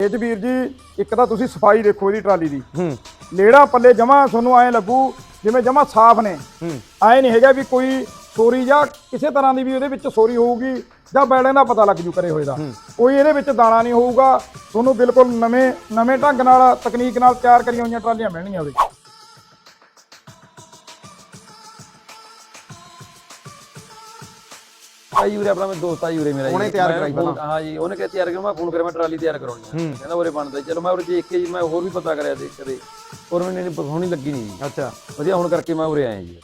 ਇਹ ਵੀਰ ਜੀ ਇੱਕ ਤਾਂ ਤੁਸੀਂ ਸਫ਼ਾਈ ਦੇਖੋ ਇਹਦੀ ਟਰਾਲੀ ਦੀ। ਹੂੰ। ਲੇੜਾ ਪੱਲੇ ਜਮਾ ਤੁਹਾਨੂੰ ਐ ਲੱਗੂ ਜਿਵੇਂ ਜਮਾ ਸਾਫ਼ ਨੇ। ਹੂੰ। ਐ ਨਹੀਂ ਹੈਗਾ ਵੀ ਕੋਈ ਸੋਰੀ ਜਾਂ ਕਿਸੇ ਤਰ੍ਹਾਂ ਦੀ ਵੀ ਉਹਦੇ ਵਿੱਚ ਸੋਰੀ ਹੋਊਗੀ ਜਾਂ ਬੈੜਿਆਂ ਦਾ ਪਤਾ ਲੱਗ ਜੂ ਕਰੇ ਹੋਏ ਦਾ। ਕੋਈ ਇਹਦੇ ਵਿੱਚ ਦਾਣਾ ਨਹੀਂ ਹੋਊਗਾ। ਤੁਹਾਨੂੰ ਬਿਲਕੁਲ ਨਵੇਂ ਨਵੇਂ ਢੰਗ ਨਾਲ ਤਕਨੀਕ ਨਾਲ ਤਿਆਰ ਕਰੀਆਂ ਹੋਈਆਂ ਟਰਾਲੀਆਂ ਮਿਲਣਗੀਆਂ ਉਹਦੇ। ਆਈ ਉਰੇ ਆਪਣਾ ਮੈਂ ਦੋਸਤ ਆਈ ਉਰੇ ਮੇਰਾ। ਉਹਨੇ ਤਿਆਰ ਕਰਾਈ ਪਹਿਲਾਂ। ਹਾਂ ਜੀ ਉਹਨੇ ਕਿਹਾ ਤਿਆਰ ਕਰ ਮੈਂ ਫੋਨ ਕਰਿਆ ਮੈਂ ਟਰਾਲੀ ਤਿਆਰ ਕਰਾਉਣੀ ਆ। ਕਹਿੰਦਾ ਉਰੇ ਬਣਦਾ ਚਲੋ ਮੈਂ ਉਰੇ ਦੇਖ ਕੇ ਜੀ ਮੈਂ ਹੋਰ ਵੀ ਪਤਾ ਕਰਿਆ ਦੇਖ ਕਦੇ ਹੋਰ ਮੈਨੂੰ ਨਹੀਂ ਹੋਣੀ ਲੱਗੀ ਨਹੀਂ ਜੀ। ਅੱਛਾ। ਵਧੀਆ ਹੁਣ ਕਰਕੇ ਮੈਂ ਉਰੇ ਆਇਆ ਜੀ।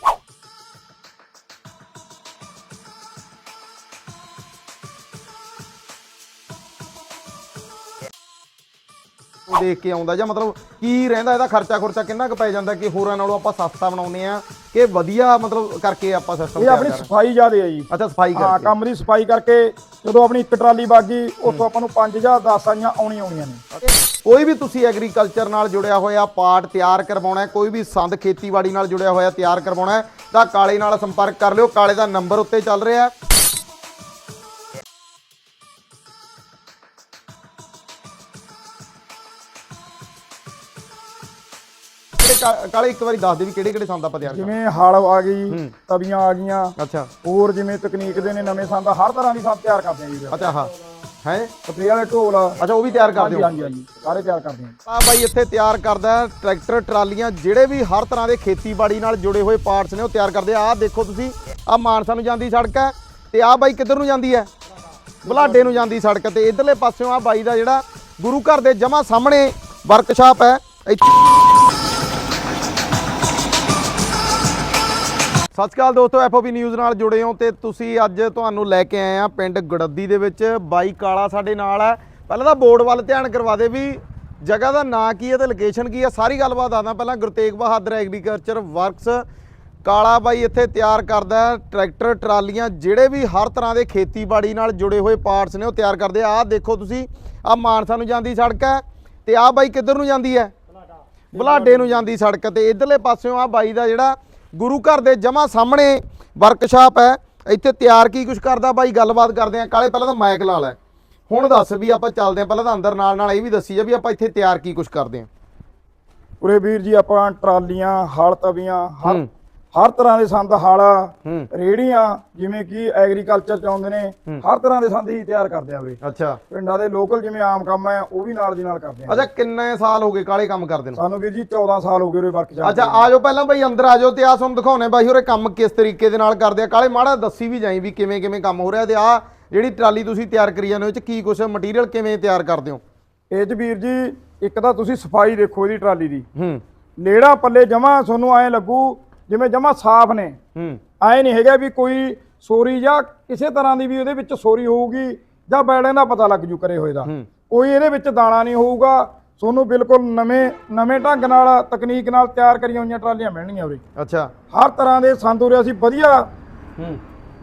ਦੇਖ ਕੇ ਆਉਂਦਾ ਜਾਂ ਮਤਲਬ ਕੀ ਰਹਿੰਦਾ ਇਹਦਾ ਖਰਚਾ ਖੁਰਚਾ ਕਿੰਨਾ ਕੁ ਪੈ ਜਾਂਦਾ ਕਿ ਹੋਰਾਂ ਨਾਲੋਂ ਆਪਾਂ ਸਸਤਾ ਬਣਾਉਂਦੇ ਆ ਕਿ ਵਧੀਆ ਮਤਲਬ ਕਰਕੇ ਆਪਾਂ ਸਿਸਟਮ ਇਹ ਆਪਣੀ ਸਫ਼ਾਈ ਜ਼ਿਆਦੇ ਆ ਜੀ। ਅੱਛਾ ਸਫ਼ਾਈ ਹਾਂ ਕਰਕੇ। ਕੰਮ ਦੀ ਸਫ਼ਾਈ ਕਰਕੇ ਜਦੋਂ ਆਪਣੀ ਇੱਕ ਟਰਾਲੀ ਬਾਗੀ ਉੱਥੋਂ ਆਪਾਂ ਨੂੰ 5 ਜਾਂ 10 ਆਈਆਂ ਆਉਣੀ ਆਉਣੀਆਂ ਨੇ। ਕੋਈ ਵੀ ਤੁਸੀਂ ਐਗਰੀਕਲਚਰ ਨਾਲ ਜੁੜਿਆ ਹੋਇਆ ਪਾਰਟ ਤਿਆਰ ਕਰਵਾਉਣਾ ਹੈ ਕੋਈ ਵੀ ਸੰਦ ਖੇਤੀਬਾੜੀ ਨਾਲ ਜੁੜਿਆ ਹੋਇਆ ਤਿਆਰ ਕਰਵਾਉਣਾ ਹੈ ਤਾਂ ਕਾਲੇ ਨਾਲ ਸੰਪਰਕ ਕਰ ਲਿਓ। ਕਾਲੇ ਦਾ ਨੰਬਰ ਉੱਤੇ ਚੱਲ ਰਿਹਾ ਹੈ। ਕਾਲੇ ਇੱਕ ਵਾਰੀ ਦੱਸ ਦੇ ਵੀ ਕਿਹੜੇ ਕਿਹੜੇ ਸੰਦ ਆਪਾਂ ਤਿਆਰ ਕਰ ਜਿਵੇਂ ਹਲ ਆ ਗਈ ਤਵੀਆਂ ਆ ਗਈਆਂ। ਅੱਛਾ। ਹੋਰ ਜਿਵੇਂ ਤਕਨੀਕ ਦੇ ਨੇ ਨਵੇਂ ਸੰਦ ਹਰ ਤਰ੍ਹਾਂ ਦੀ ਸੰਦ ਤਿਆਰ ਕਰਦੇ ਆ ਜੀ ਅੱਛਾ ਹਾਂ। ਹੈ? ਸਪਰੇ ਵਾਲੇ ਢੋਲ। ਅੱਛਾ ਉਹ ਵੀ ਤਿਆਰ ਕਰਦੇ ਹੋ? ਹਾਂਜੀ ਹਾਂਜੀ ਸਾਰੇ ਤਿਆਰ ਕਰਦੇ ਆ। ਆ ਬਾਈ ਇੱਥੇ ਤਿਆਰ ਕਰਦਾ ਟਰੈਕਟਰ ਟਰਾਲੀਆਂ ਜਿਹੜੇ ਵੀ ਹਰ ਤਰ੍ਹਾਂ ਦੇ ਖੇਤੀਬਾੜੀ ਨਾਲ ਜੁੜੇ ਹੋਏ ਪਾਰਟਸ ਨੇ ਉਹ ਤਿਆਰ ਕਰਦੇ ਆ। ਆਹ ਦੇਖੋ ਤੁਸੀਂ ਆ ਮਾਨਸਾ ਨੂੰ ਜਾਂਦੀ ਸੜਕ ਹੈ ਤੇ ਆ ਬਾਈ ਕਿੱਧਰ ਨੂੰ ਜਾਂਦੀ ਹੈ? ਬਲਾਡੇ ਨੂੰ ਜਾਂਦੀ ਸੜਕ ਤੇ। ਇਧਰਲੇ ਪਾਸਿਓਂ ਆ ਬਾਈ ਦਾ ਜਿਹੜਾ ਗੁਰੂ ਘਰ ਦੇ ਜਮਾ ਸਾਹਮਣੇ ਵਰਕਸ਼ਾਪ ਹੈ। ਸਤਿ ਸ਼੍ਰੀ ਅਕਾਲ ਦੋਸਤੋ ਐਫਓਬੀ ਨਿਊਜ਼ ਨਾਲ ਜੁੜੇ ਹੋ ਤੇ ਤੁਸੀਂ ਅੱਜ ਤੁਹਾਨੂੰ ਲੈ ਕੇ ਆਏ ਆ ਪਿੰਡ ਗੜੱਦੀ ਦੇ ਵਿੱਚ। ਬਾਈ ਕਾਲਾ ਸਾਡੇ ਨਾਲ ਹੈ। ਪਹਿਲਾਂ ਤਾਂ ਬੋਰਡ ਵੱਲ ਧਿਆਨ ਕਰਵਾ ਦੇ ਵੀ ਜਗ੍ਹਾ ਦਾ ਨਾਂ ਕੀ ਹੈ ਤੇ ਲੋਕੇਸ਼ਨ ਕੀ ਹੈ। ਸਾਰੀ ਗੱਲਬਾਤ ਆਦਾ ਪਹਿਲਾਂ ਗੁਰਤੇਗ ਬਹਾਦਰ ਐਗਰੀਕਲਚਰ ਵਰਕਸ। ਕਾਲਾ ਬਾਈ ਇੱਥੇ ਤਿਆਰ ਕਰਦਾ ਟਰੈਕਟਰ, ਟਰਾਲੀਆਂ ਜਿਹੜੇ ਵੀ ਹਰ ਤਰ੍ਹਾਂ ਦੇ ਖੇਤੀਬਾੜੀ ਨਾਲ ਜੁੜੇ ਹੋਏ ਪਾਰਟਸ ਨੇ ਉਹ ਤਿਆਰ ਕਰਦੇ ਆ। ਆਹ ਦੇਖੋ ਤੁਸੀਂ ਆ ਮਾਨਸਾ ਨੂੰ ਜਾਂਦੀ ਸੜਕ ਹੈ ਤੇ ਆ ਬਾਈ ਕਿੱਧਰ ਨੂੰ ਜਾਂਦੀ ਹੈ? ਬਲਾਡੇ ਨੂੰ ਜਾਂਦੀ ਸੜਕ ਤੇ। ਇਧਰਲੇ ਪਾਸਿਓਂ ਆ ਬਾਈ ਦਾ ਜਿਹੜਾ ਗੁਰੂ ਘਰ ਦੇ ਜਮਾ ਸਾਹਮਣੇ ਵਰਕਸ਼ਾਪ ਹੈ। ਇੱਥੇ ਤਿਆਰ ਕੀ ਕੁਝ ਕਰਦਾ? ਬਾਈ ਗੱਲਬਾਤ ਕਰਦੇ ਆ ਕਾਲੇ ਪਹਿਲਾਂ ਤਾਂ ਮਾਈਕ ਲਾ ਲੈ। ਹੁਣ ਦੱਸ ਵੀ ਆਪਾਂ ਚੱਲਦੇ ਆ ਪਹਿਲਾਂ ਤਾਂ ਅੰਦਰ ਨਾਲ ਨਾਲ ਇਹ ਵੀ ਦੱਸੀ ਜਾ ਵੀ ਆਪਾਂ ਇੱਥੇ ਤਿਆਰ ਕੀ ਕੁਝ ਕਰਦੇ ਆ ਉਰੇ ਵੀਰ ਜੀ ਆਪਾਂ ਟਰਾਲੀਆਂ ਹਲ ਤਵੀਆਂ ਹਰ। ਹਰ ਤਰ੍ਹਾਂ ਦੇ ਸੰਦ ਹਲ ਰੇੜੀਆਂ ਜਿਵੇਂ ਕਿ ਐਗਰੀਕਲਚਰ ਚ ਆਉਂਦੇ ਨੇ ਹਰ ਤਰ੍ਹਾਂ ਦੇ ਸੰਦ ਹੀ ਤਿਆਰ ਕਰਦੇ ਆ ਉਰੇ ਅੱਛਾ। ਪਿੰਡਾਂ ਦੇ ਲੋਕਲ ਜਿਵੇਂ ਆਮ ਕੰਮ ਹੈ ਉਹ ਵੀ ਨਾਲ ਦੀ ਨਾਲ ਕਰਦੇ ਆ। ਅੱਛਾ ਕਿੰਨੇ ਸਾਲ ਹੋ ਗਏ ਕਾਲੇ ਕੰਮ ਕਰਦੇ ਨੂੰ? ਸਾਨੂੰ ਵੀਰ ਜੀ 14 ਸਾਲ ਹੋ ਗਏ ਉਰੇ ਵਰਕ ਅੱਛਾ ਆ ਜਾਓ ਪਹਿਲਾਂ ਬਾਈ ਅੰਦਰ ਆ ਜਾਓ ਤੇ ਆ ਤੁਹਾਨੂੰ ਦਿਖਾਉਣੇ ਬਾਈ ਹੋਰੇ ਕੰਮ ਕਿਸ ਤਰੀਕੇ ਦੇ ਨਾਲ ਕਰਦੇ ਆ। ਕਾਲੇ ਮਾੜਾ ਦੱਸੀ ਵੀ ਜਾਈ ਵੀ ਕਿਵੇਂ ਕਿਵੇਂ ਕੰਮ ਹੋ ਰਿਹਾ ਤੇ ਆ ਜਿਹੜੀ ਟਰਾਲੀ ਤੁਸੀਂ ਤਿਆਰ ਕਰੀ ਜਾਂਦੇ ਹੋ ਇਹ ਚ ਕੀ ਕੁਝ ਮਟੀਰੀਅਲ ਕਿਵੇਂ ਤਿਆਰ ਕਰਦੇ ਹੋ? ਇਹ ਚ ਵੀਰ ਜੀ ਇੱਕ ਤਾਂ ਤੁਸੀਂ ਸਫ਼ਾਈ ਦੇਖੋ ਇਹਦੀ ਟਰਾਲੀ ਦੀ। ਹੂੰ। ਲੇੜਾ ਪੱਲੇ ਜਮਾ ਤੁਹਾਨੂੰ ਐ ਲੱਗੂ ਜਿਵੇਂ ਜਮਾ ਸਾਫ਼ ਨੇ। ਹੂੰ। ਐ ਨਹੀਂ ਹੈਗਾ ਵੀ ਕੋਈ ਸੋਰੀ ਜਾਂ ਕਿਸੇ ਤਰ੍ਹਾਂ ਦੀ ਵੀ ਉਹਦੇ ਵਿੱਚ ਸੋਰੀ ਹੋਊਗੀ ਜਾਂ ਬੈੜਿਆਂ ਦਾ ਪਤਾ ਲੱਗ ਜੂ ਕਰੇ ਹੋਏ ਦਾ। ਕੋਈ ਇਹਦੇ ਵਿੱਚ ਦਾਣਾ ਨਹੀਂ ਹੋਊਗਾ। ਤੁਹਾਨੂੰ ਬਿਲਕੁਲ ਨਵੇਂ ਨਵੇਂ ਢੰਗ ਨਾਲ ਤਕਨੀਕ ਨਾਲ ਤਿਆਰ ਕਰੀਆਂ ਹੋਈਆਂ ਟਰਾਲੀਆਂ ਮਿਲਣਗੀਆਂ ਉਰੇ। ਅੱਛਾ। ਹਰ ਤਰ੍ਹਾਂ ਦੇ ਸੰਦ ਉਰੇ ਅਸੀਂ ਵਧੀਆ ਹੂੰ।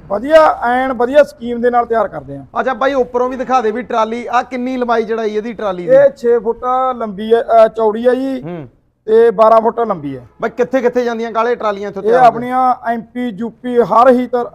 ਵਧੀਆ ਐਨ ਵਧੀਆ ਸਕੀਮ ਦੇ ਨਾਲ ਤਿਆਰ ਕਰਦੇ ਹਾਂ। ਅੱਛਾ ਬਾਈ ਉੱਪਰੋਂ ਵੀ ਦਿਖਾ ਦੇ ਵੀ ਟਰਾਲੀ। ਆ ਕਿੰਨੀ ਲੰਬਾਈ ਚੜਾਈ ਇਹਦੀ ਟਰਾਲੀ ਦੀ? ਇਹ 6 ਫੁੱਟ ਲੰਬੀ ਹੈ ਚੌੜੀ ਹੈ ਜੀ। ਤੇ 12 ਫੁੱਟ ਲੰਬੀ ਹੈ। ਬਾਈ ਕਿੱਥੇ ਕਿੱਥੇ ਜਾਂਦੀਆਂ ਕਾਲੇ ਟਰਾਲੀਆਂ ਇੱਥੋਂ ਇਹ ਆਪਣੀਆਂ ਐਮਪੀ ਯੂਪੀ ਹਰ ਹੀ ਤਰ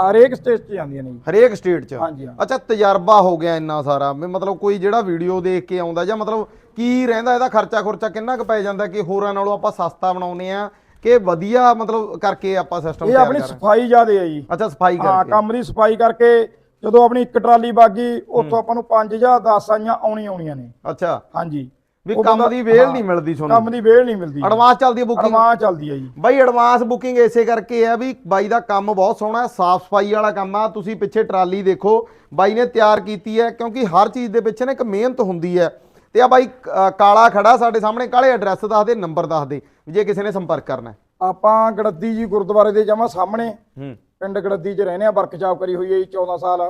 ਹਰੇਕ ਸਟੇਟ 'ਚ ਜਾਂਦੀਆਂ ਨੇ ਜੀ। ਹਰੇਕ ਸਟੇਟ 'ਚ? ਹਾਂਜੀ ਹਾਂ। ਅੱਛਾ ਤਜਰਬਾ ਹੋ ਗਿਆ ਇੰਨਾ ਸਾਰਾ। ਵੀ ਮਤਲਬ ਕੋਈ ਜਿਹੜਾ ਵੀਡੀਓ ਦੇਖ ਕੇ ਆਉਂਦਾ ਜਾਂ ਮਤਲਬ ਕੀ ਰਹਿੰਦਾ ਇਹਦਾ ਖਰਚਾ ਖੁਰਚਾ ਕਿੰਨਾ ਕੁ ਪੈ ਜਾਂਦਾ ਕਿ ਹੋਰਾਂ ਨਾਲੋਂ ਆਪਾਂ ਸਸਤਾ ਬਣਾਉਂਦੇ ਆ ਕਿ ਵਧੀਆ ਮਤਲਬ ਕਰਕੇ ਆਪਾਂ ਸਿਸਟਮ ਇਹ ਤਿਆਰ ਆਪਣੀ ਕਰ ਰਹੇ ਸਫ਼ਾਈ ਜ਼ਿਆਦੇ ਹੈ ਜੀ। ਹਾਂ। ਅੱਛਾ ਸਫ਼ਾਈ ਹਾਂ ਕਰਕੇ। ਕੰਮ ਦੀ ਸਫ਼ਾਈ ਕਰਕੇ ਜਦੋਂ ਆਪਣੀ ਇੱਕ ਟਰਾਲੀ ਬਾਗੀ ਉੱਥੋਂ ਆਪਾਂ ਨੂੰ 5 ਜਾਂ 10 ਆਈਆਂ ਆਉਣੀ ਆਉਣੀਆਂ ਨੇ। ਅੱਛਾ। ਹਾਂਜੀ। ਵੀ ਕੰਮ ਦੀ ਵੇਲ ਹਾਂ, ਨਹੀਂ ਮਿਲਦੀ ਕੰਮ ਤੁਹਾਨੂੰ ਦੀ ਵੇਲ ਨਹੀਂ ਮਿਲਦੀ। ਐਡਵਾਂਸ ਚੱਲਦੀ ਹੈ ਬੁਕਿੰਗ ਅਡਵਾਂਸ ਚੱਲਦੀ ਹੈ ਜੀ। ਬਾਈ ਐਡਵਾਂਸ ਬੁਕਿੰਗ ਇਸੇ ਕਰਕੇ ਆ ਵੀ ਬਾਈ ਦਾ ਕੰਮ ਬਹੁਤ ਸੋਹਣਾ ਹੈ ਸਾਫ਼ ਸਫ਼ਾਈ ਵਾਲਾ ਕੰਮ ਆ। ਤੁਸੀਂ ਪਿੱਛੇ ਟਰਾਲੀ ਦੇਖੋ ਬਾਈ ਨੇ ਤਿਆਰ ਕੀਤੀ ਹੈ ਕਿਉਂਕਿ ਹਰ ਚੀਜ਼ ਦੇ ਪਿੱਛੇ ਨਾ ਇੱਕ ਮਿਹਨਤ ਹੁੰਦੀ ਹੈ। ਤੇ ਆ ਬਾਈ ਕਾਲਾ ਖੜਾ ਸਾਡੇ ਸਾਹਮਣੇ ਕਾਲੇ ਐਡਰੈਸ ਦੱਸ ਦੇ ਨੰਬਰ ਦੱਸ ਦੇ ਜੇ ਕਿਸੇ ਨੇ ਸੰਪਰਕ ਕਰਨਾ ਹੈ। ਆਪਾਂ ਗੜੱਦੀ ਜੀ ਗੁਰਦੁਆਰੇ ਦੇ ਜਮਾ ਸਾਹਮਣੇ। ਹੂੰ। ਪਿੰਡ ਗੜੱਦੀ 'ਚ ਰਹਿੰਦੇ ਆ ਵਰਕਸ਼ਾਪ ਕਰੀ ਹੋਈ ਹੈ ਜੀ 14 ਸਾਲ।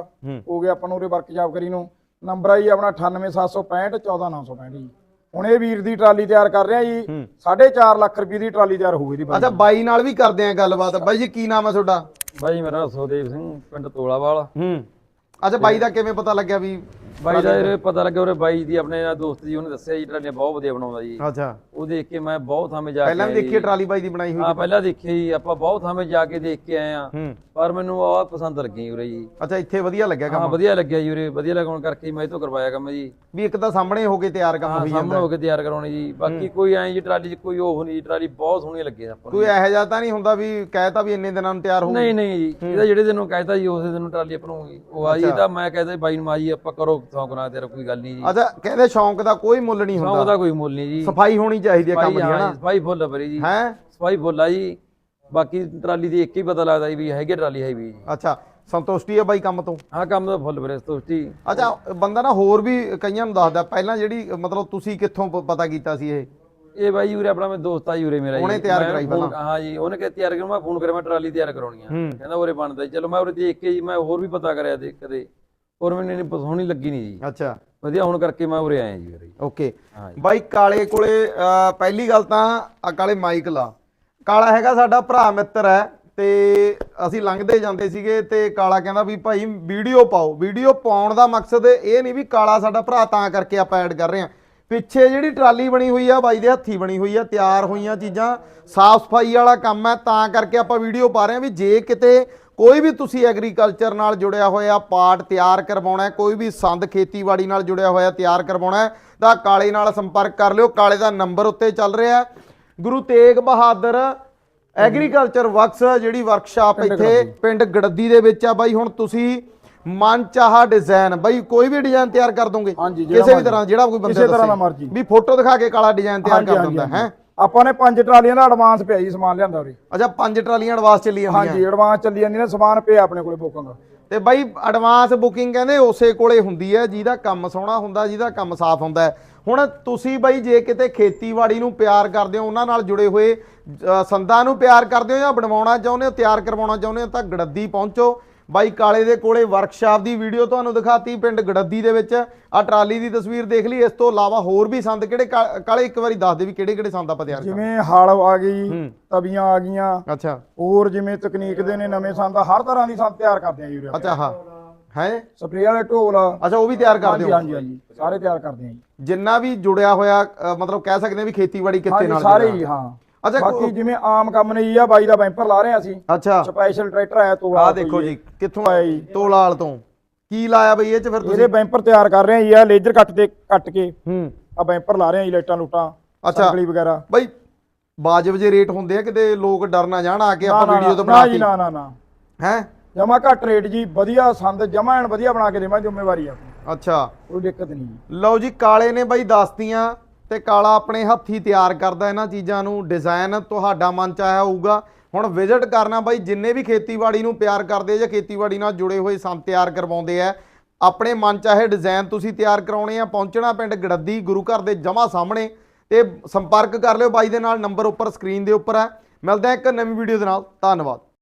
ਹੋ। ਗਏ ਆਪਾਂ ਨੂੰ ਉਰੇ ਵਰਕਸ਼ਾਪ ਕਰੀ ਨੂੰ। ਨੰਬਰ ਆ ਜੀ ਆਪਣਾ 98765 14965 ਜੀ। ਹੁਣ ਇਹ ਵੀਰ ਦੀ ਟਰਾਲੀ ਤਿਆਰ ਕਰ ਰਹੇ ਆ ਜੀ 4.5 ਲੱਖ ਰੁਪਏ ਦੀ ਟਰਾਲੀ ਤਿਆਰ ਹੋਊਗੀ ਦੀ ਅੱਛਾ ਬਾਈ। ਨਾਲ ਵੀ ਕਰਦੇ ਆ ਗੱਲਬਾਤ। ਬਾਈ ਜੀ ਕੀ ਨਾਮ ਹੈ ਤੁਹਾਡਾ? ਬਾਈ ਮੇਰਾ ਸੁਖਦੇਵ ਸਿੰਘ ਪਿੰਡ ਤੋਲਾਵਾਲ। ਹੂੰ। ਅੱਛਾ ਬਾਈ ਦਾ ਕਿਵੇਂ ਪਤਾ ਲੱਗਿਆ ਵੀ ਬਾਈ ਦਾ ਇਹ ਪਤਾ ਲੱਗਿਆ ਉਹਰੇ ਬਾਈ ਦੀ ਆਪਣੇ ਨਾਲ ਦੋਸਤ ਜੀ ਉਹਨੇ ਦੱਸਿਆ ਜੀ ਟਰਾਲੀਆਂ ਬਹੁਤ ਵਧੀਆ ਬਣਾਉਂਦਾ ਜੀ। ਅੱਛਾ। ਉਹ ਦੇਖ ਕੇ ਮੈਂ ਬਹੁਤ ਥਾਵੇਂ ਜਾ ਕੇ ਪਹਿਲਾਂ ਵੀ ਦੇਖੀ ਹੈ। ਟਰਾਲੀ ਬਾਈ ਦੀ ਬਣਾਈ ਹੋਈ? ਹਾਂ ਪਹਿਲਾਂ ਦੇਖੀ ਜੀ ਆਪਾਂ ਬਹੁਤ ਥਾਵੇਂ ਜਾ ਕੇ ਦੇਖ ਕੇ ਆਏ ਆ ਹੂੰ। ਪਰ ਮੈਨੂੰ ਆਹ ਪਸੰਦ ਲੱਗੀ ਉਰੇ ਜੀ। ਅੱਛਾ ਇੱਥੇ ਵਧੀਆ ਲੱਗਿਆ ਹਾਂ ਕੰਮ? ਵਧੀਆ ਲੱਗਿਆ ਜੀ ਉਰੇ ਵਧੀਆ ਲਗਾਉਣ ਕਰਕੇ ਹੀ ਮੈਂ ਇਹ ਤੋਂ ਕਰਵਾਇਆ ਕੰਮ ਜੀ। ਵੀ ਇੱਕ ਤਾਂ ਸਾਹਮਣੇ ਹੋ ਕੇ ਤਿਆਰ ਕੰਮ ਹਾਂ ਹੋਈ ਸਾਹਮਣੇ ਹੋ ਕੇ ਤਿਆਰ ਕਰਾਉਣੀ ਜੀ। ਬਾਕੀ ਕੋਈ ਐਂ ਜੀ ਟਰਾਲੀ 'ਚ ਕੋਈ ਉਹ ਨਹੀਂ ਟਰਾਲੀ ਬਹੁਤ ਸੋਹਣੀ ਲੱਗੀ ਆਪਾਂ ਨੂੰ ਕੋਈ ਇਹੋ ਜਿਹਾ ਤਾਂ ਨਹੀਂ ਹੁੰਦਾ ਵੀ ਕਹਿਤਾ ਵੀ ਇੰਨੇ ਦਿਨਾਂ ਨੂੰ ਤਿਆਰ ਹੋਊ ਨਹੀਂ ਨਹੀਂ ਜੀ ਇਹਦਾ ਜਿਹੜੇ ਦਿਨ ਨੂੰ ਕਹਿਤਾ ਜੀ ਉਸੇ ਦਿਨ ਨੂੰ ਟਰਾਲੀ ਆਪਾਂ ਨੂੰ ਉਹ ਆ ਜੀ ਤਾਂ ਮੈਂ ਕਹਿੰਦਾ ਬਾਈ ਨੂੰ ਮਾਜੀ ਆਪਾਂ ਕਰੋ ਸੌਂਕ ਨਾਲ ਤੇਰਾ ਕੋਈ ਗੱਲ ਨਹੀਂ ਜੀ। ਅੱਛਾ ਕਹਿੰਦੇ ਸ਼ੌਂਕ ਦਾ ਕੋਈ ਮੁੱਲ ਨਹੀਂ ਸੌਂਕ ਹੁੰਦਾ। ਦਾ ਕੋਈ ਮੁੱਲ ਨਹੀਂ ਜੀ। ਸਫ਼ਾਈ ਹੋਣੀ ਚਾਹੀਦੀ ਹੈ ਕੰਮ ਦੀ ਹਾਂ ਹਨਾ? ਸਫ਼ਾਈ ਫੁੱਲ ਭਰੀ ਜੀ। ਹੈ? ਸਫ਼ਾਈ ਫੁੱਲ ਆ ਜੀ। ਬਾਕੀ ਟਰਾਲੀ ਦੀ ਇੱਕ ਹੀ ਪਤਾ ਲੱਗਦਾ ਜੀ ਵੀ ਹੈਗੀ ਟਰਾਲੀ ਹੈ ਵੀ ਜੀ। ਅੱਛਾ ਸੰਤੁਸ਼ਟੀ ਹੈ ਬਾਈ ਕੰਮ ਤੋਂ? ਹਾਂ ਕੰਮ ਦਾ ਫੁੱਲ ਭਰੇ ਸਤੋਸ਼ਟੀ। ਅੱਛਾ ਬੰਦਾ ਨਾ ਹੋਰ ਵੀ ਕਈਆਂ ਨੂੰ ਦੱਸਦਾ ਪਹਿਲਾਂ ਜਿਹੜੀ ਮਤਲਬ ਤੁਸੀਂ ਕਿੱਥੋਂ ਪਤਾ ਕੀਤਾ ਸੀ ਇਹ? ਇਹ ਬਾਈ ਉਰੇ ਆਪਣਾ ਮੈਂ ਦੋਸਤ ਆ ਉਰੇ ਮੇਰਾ ਉਹਨੇ ਤਿਆਰ ਕਰਾਈ ਪਹਿਲਾਂ? ਹਾਂ ਜੀ ਉਹਨੇ ਕਿਹਾ ਤਿਆਰ ਕਰ ਮੈਂ ਫੋਨ ਕਰਿਆ ਮੈਂ ਟਰਾਲੀ ਤਿਆਰ ਕਰਾਉਣੀ ਆ। ਕਹਿੰਦਾ ਉਰੇ ਬਣਦਾ। ਚਲੋ ਮੈਂ ਉਰੇ ਦੇਖ ਕੇ ਜੀ ਮੈਂ ਹੋਰ ਵੀ ਪਤਾ ਕਰਿਆ ਦੇ ਕਦੇ। ਹੋਰ ਮੈਨੂੰ ਨਹੀਂ ਸੋਹਣੀ ਲੱਗੀ ਨਹੀਂ ਜੀ। ਅੱਛਾ। ਵਧੀਆ ਹੋਣ ਕਰਕੇ ਮੈਂ ਉਰੇ ਆਇਆ ਜੀ ਉਰੇ ਓਕੇ। ਬਾਈ ਕਾਲੇ ਕੋਲੇ ਪਹਿਲੀ ਗੱਲ ਤਾਂ ਆ ਕਾਲੇ ਮਾਈਕ ਲਾ। ਕਾਲਾ ਹੈਗਾ ਸਾਡਾ ਭਰਾ ਮਿੱਤਰ ਹੈ ਤੇ ਅਸੀਂ ਲੰਘਦੇ ਜਾਂਦੇ ਸੀਗੇ ਤੇ ਕਾਲਾ ਕਹਿੰਦਾ ਵੀ ਭਾਈ ਵੀਡੀਓ ਪਾਓ। ਵੀਡੀਓ ਪਾਉਣ ਦਾ ਮਕਸਦ ਇਹ ਨਹੀਂ ਵੀ ਕਾਲਾ ਸਾਡਾ ਭਰਾ ਤਾਂ ਕਰਕੇ ਆਪਾਂ ਐਡ ਕਰ ਰਹੇ ਹਾਂ। ਪਿੱਛੇ ਜਿਹੜੀ ਟਰਾਲੀ ਬਣੀ ਹੋਈ ਆ ਬਾਈ ਦੇ ਹੱਥੀ ਬਣੀ ਹੋਈ ਆ ਤਿਆਰ ਹੋਈਆਂ ਚੀਜ਼ਾਂ ਸਾਫ਼ ਸਫ਼ਾਈ ਵਾਲਾ ਕੰਮ ਹੈ ਤਾਂ ਕਰਕੇ ਆਪਾਂ ਵੀਡੀਓ ਪਾ ਰਹੇ ਹਾਂ ਵੀ ਜੇ ਕਿਤੇ ਕੋਈ ਵੀ ਤੁਸੀਂ ਐਗਰੀਕਲਚਰ ਨਾਲ ਜੁੜਿਆ ਹੋਇਆ ਪਾਰਟ ਤਿਆਰ ਕਰਵਾਉਣਾ ਹੈ ਕੋਈ ਵੀ ਸੰਦ ਖੇਤੀਬਾੜੀ ਨਾਲ ਜੁੜਿਆ ਹੋਇਆ ਤਿਆਰ ਕਰਵਾਉਣਾ ਹੈ ਤਾਂ ਕਾਲੇ ਨਾਲ ਸੰਪਰਕ ਕਰ ਲਿਓ ਕਾਲੇ ਦਾ ਨੰਬਰ ਉੱਤੇ ਚੱਲ ਰਿਹਾ। ਹੈ ਗੁਰੂ ਤੇਗ ਬਹਾਦਰ ਐਗਰੀਕਲਚਰ ਵਰਕਸ ਜਿਹੜੀ ਵਰਕਸ਼ਾਪ ਇੱਥੇ ਪਿੰਡ ਗੜੱਦੀ ਦੇ ਵਿੱਚ ਆ ਬਾਈ ਹੁਣ ਤੁਸੀਂ ਮਨ ਚਾਹਾ ਡਿਜ਼ਾਈਨ ਬਾਈ ਕੋਈ ਵੀ ਡਿਜ਼ਾਈਨ ਤਿਆਰ ਕਰ ਦੋਗੇ। ਕਿਸੇ ਵੀ। ਤਰ੍ਹਾਂ ਜਿਹੜਾ ਕੋਈ ਬੰਦਾ ਕਿਸੇ ਤਰ੍ਹਾਂ ਦਾ ਦੱਸੇ। ਮਰਜ਼ੀ। ਵੀ ਫੋਟੋ ਦਿਖਾ ਕੇ ਕਾਲਾ ਡਿਜ਼ਾਈਨ ਤਿਆਰ ਕਰ ਦਿੰਦਾ ਹੈ? ਆਪਾਂ ਨੇ ਪੰਜ ਟਰਾਲੀਆਂ ਦਾ ਐਡਵਾਂਸ ਪਿਆ ਜੀ ਸਮਾਨ ਲਿਆਂਦਾ ਉਰੇ। ਅੱਛਾ ਪੰਜ ਟਰਾਲੀਆਂ ਐਡਵਾਂਸ ਚੱਲੀ ਜਾਂਦੀਆਂ ਹਾਂਜੀ ਐਡਵਾਂਸ ਚੱਲੀ ਜਾਂਦੀ ਨੇ ਸਮਾਨ ਪਿਆ ਆਪਣੇ ਕੋਲੇ ਬੁਕਿੰਗ ਤੇ ਬਾਈ ਐਡਵਾਂਸ ਬੁਕਿੰਗ ਕਹਿੰਦੇ ਉਸੇ ਕੋਲੇ ਹੁੰਦੀ ਹੈ ਜਿਹਦਾ ਕੰਮ ਸੋਹਣਾ ਹੁੰਦਾ ਜਿਹਦਾ ਕੰਮ ਸਾਫ਼ ਹੁੰਦਾ ਹੁਣ ਤੁਸੀਂ ਬਾਈ ਜੇ ਕਿਤੇ ਖੇਤੀਬਾੜੀ ਨੂੰ ਪਿਆਰ ਕਰਦੇ ਹੋ ਉਹਨਾਂ ਨਾਲ ਜੁੜੇ ਹੋਏ ਸੰਦਾਂ ਨੂੰ ਪਿਆਰ ਕਰਦੇ ਹੋ ਜਾਂ ਬਣਵਾਉਣਾ ਚਾਹੁੰਦੇ ਹੋ ਤਿਆਰ ਕਰਵਾਉਣਾ ਚਾਹੁੰਦੇ ਹੋ ਤਾਂ ਗੜੱਦੀ ਪਹੁੰਚੋ। ਬਾਈ ਕਾਲੇ ਦੇ ਕੋਲੇ ਵਰਕਸ਼ਾਪ ਦੀ ਵੀਡੀਓ ਤੁਹਾਨੂੰ ਦਿਖਾਤੀ ਪਿੰਡ ਗੜੱਦੀ ਦੇ ਵਿੱਚ। ਆ ਟਰਾਲੀ ਦੀ ਤਸਵੀਰ ਦੇਖ ਲਈ। ਇਸ ਤੋਂ ਇਲਾਵਾ ਹੋਰ ਵੀ ਸੰਦ ਕਿਹੜੇ ਕਾਲੇ ਇੱਕ ਵਾਰੀ ਦੱਸ ਦੇ ਵੀ ਕਿਹੜੇ ਕਿਹੜੇ ਸੰਦ ਆਪਾਂ ਤਿਆਰ ਕਰਦੇ ਜਿਵੇਂ ਹਲ ਆ ਗਈ। ਤਵੀਆਂ ਆ ਗਈਆਂ। ਅੱਛਾ। ਹੋਰ ਜਿਵੇਂ ਤਕਨੀਕ ਦੇ ਨੇ ਨਵੇਂ ਸੰਦ ਹਰ ਤਰ੍ਹਾਂ ਦੀ ਸੰਦ ਤਿਆਰ ਕਰਦੇ ਆ ਉਰੇ ਅੱਛਾ ਹਾਂ। ਹੈ? ਸਪਰੇਅ ਵਾਲੇ ਢੋਲ ਅੱਛਾ ਉਹ ਵੀ ਤਿਆਰ ਕਰਦੇ ਹੋ? ਹਾਂਜੀ ਹਾਂਜੀ। ਸਾਰੇ ਤਿਆਰ ਕਰਦੇ ਆ ਜਿੰਨਾ ਵੀ ਜੁੜਿਆ ਹੋਇਆ ਮਤਲਬ ਕਹਿ ਸਕਦੇ ਹਾਂ ਵੀ ਖੇਤੀਬਾੜੀ ਕਿੱਤੇ ਨਾਲ ਸਾਰੇ। ਹੀ ਹਾਂ। ਅੱਛਾ ਬਾਕੀ ਜਿਵੇਂ ਆਮ ਕੰਮ ਨੇ ਜੀ ਆ ਬਾਈ ਦਾ ਬੈਂਪਰ ਲਾ ਰਹੇ ਆ ਅਸੀਂ। ਅੱਛਾ। ਸਪੈਸ਼ਲ ਟਰੈਕਟਰ ਆਇਆ ਤੋਂ ਆ ਦੇਖੋ ਜੀ। ਕਿੱਥੋਂ ਆਇਆ ਜੀ ਤੋਲਾਲ ਤੋਂ। ਕੀ ਲਾਇਆ ਬਈ ਇਹ ਚ ਫਿਰ ਤੁਸੀਂ? ਇਹਦੇ ਬੈਂਪਰ ਤਿਆਰ ਕਰ ਰਹੇ ਆ ਜੀ ਆ ਲੇਜ਼ਰ ਕੱਟ ਤੇ ਕੱਟ ਕੇ। ਹੂੰ। ਆ ਬੈਂਪਰ ਲਾ ਰਹੇ ਆ ਜੀ ਲਾਈਟਾਂ ਲੂਟਾਂ ਅੱਛਾ। ਸੰਗਲੀ ਵਗੈਰਾ। ਬਈ ਵਾਜਬ ਜੇ ਰੇਟ ਹੁੰਦੇ ਆ ਕਿਤੇ ਲੋਕ ਡਰ ਨਾ ਜਾਣ ਆ ਕੇ ਆਪਾਂ ਵੀਡੀਓ ਤੋਂ ਬਣਾਤੀ। ਨਾ ਨਾ ਨਾ। ਹੈ? ਜਮਾ ਘੱਟ ਰੇਟ ਜੀ ਵਧੀਆ ਸੰਦ ਜਮਾ ਐਨ ਵਧੀਆ ਬਣਾ ਕੇ ਦੇਵਾਂ ਜ਼ਿੰਮੇਵਾਰੀ ਆ ਅੱਛਾ। ਕੋਈ ਦਿੱਕਤ ਨਹੀਂ ਲਓ ਜੀ ਕਾਲੇ ਨੇ ਬਈ ਦੱਸਤੀਆਂ ਤੇ ਕਾਲਾ ਆਪਣੇ ਹੱਥੀ ਤਿਆਰ ਕਰਦਾ ਇਹਨਾਂ ਚੀਜ਼ਾਂ ਨੂੰ। ਡਿਜ਼ਾਈਨ ਤੁਹਾਡਾ ਮਨ ਚ ਆਇਆ ਹੋਊਗਾ। ਹੁਣ ਵਿਜ਼ਿਟ ਕਰਨਾ ਬਾਈ, ਜਿੰਨੇ ਵੀ ਖੇਤੀਬਾੜੀ ਨੂੰ ਪਿਆਰ ਕਰਦੇ ਜਾਂ ਖੇਤੀਬਾੜੀ ਨਾਲ ਜੁੜੇ ਹੋਏ ਸੰਦ ਤਿਆਰ ਕਰਵਾਉਂਦੇ ਆ, ਆਪਣੇ ਮਨ ਚਾਹੇ ਡਿਜ਼ਾਈਨ ਤੁਸੀਂ ਤਿਆਰ ਕਰਾਉਣੇ ਆ। ਪਹੁੰਚਣਾ ਪਿੰਡ ਗੜੱਦੀ, ਗੁਰੂ ਘਰ ਦੇ ਜਮਾ ਸਾਹਮਣੇ। ਤੇ ਸੰਪਰਕ ਕਰ ਲਿਓ ਬਾਈ ਦੇ ਨਾਲ, ਨੰਬਰ ਉੱਪਰ ਸਕਰੀਨ ਦੇ ਉੱਪਰ ਹੈ ਮਿਲਦੇ ਆ ਇੱਕ ਨਵੀਂ ਵੀਡੀਓ ਦੇ ਨਾਲ। ਧੰਨਵਾਦ।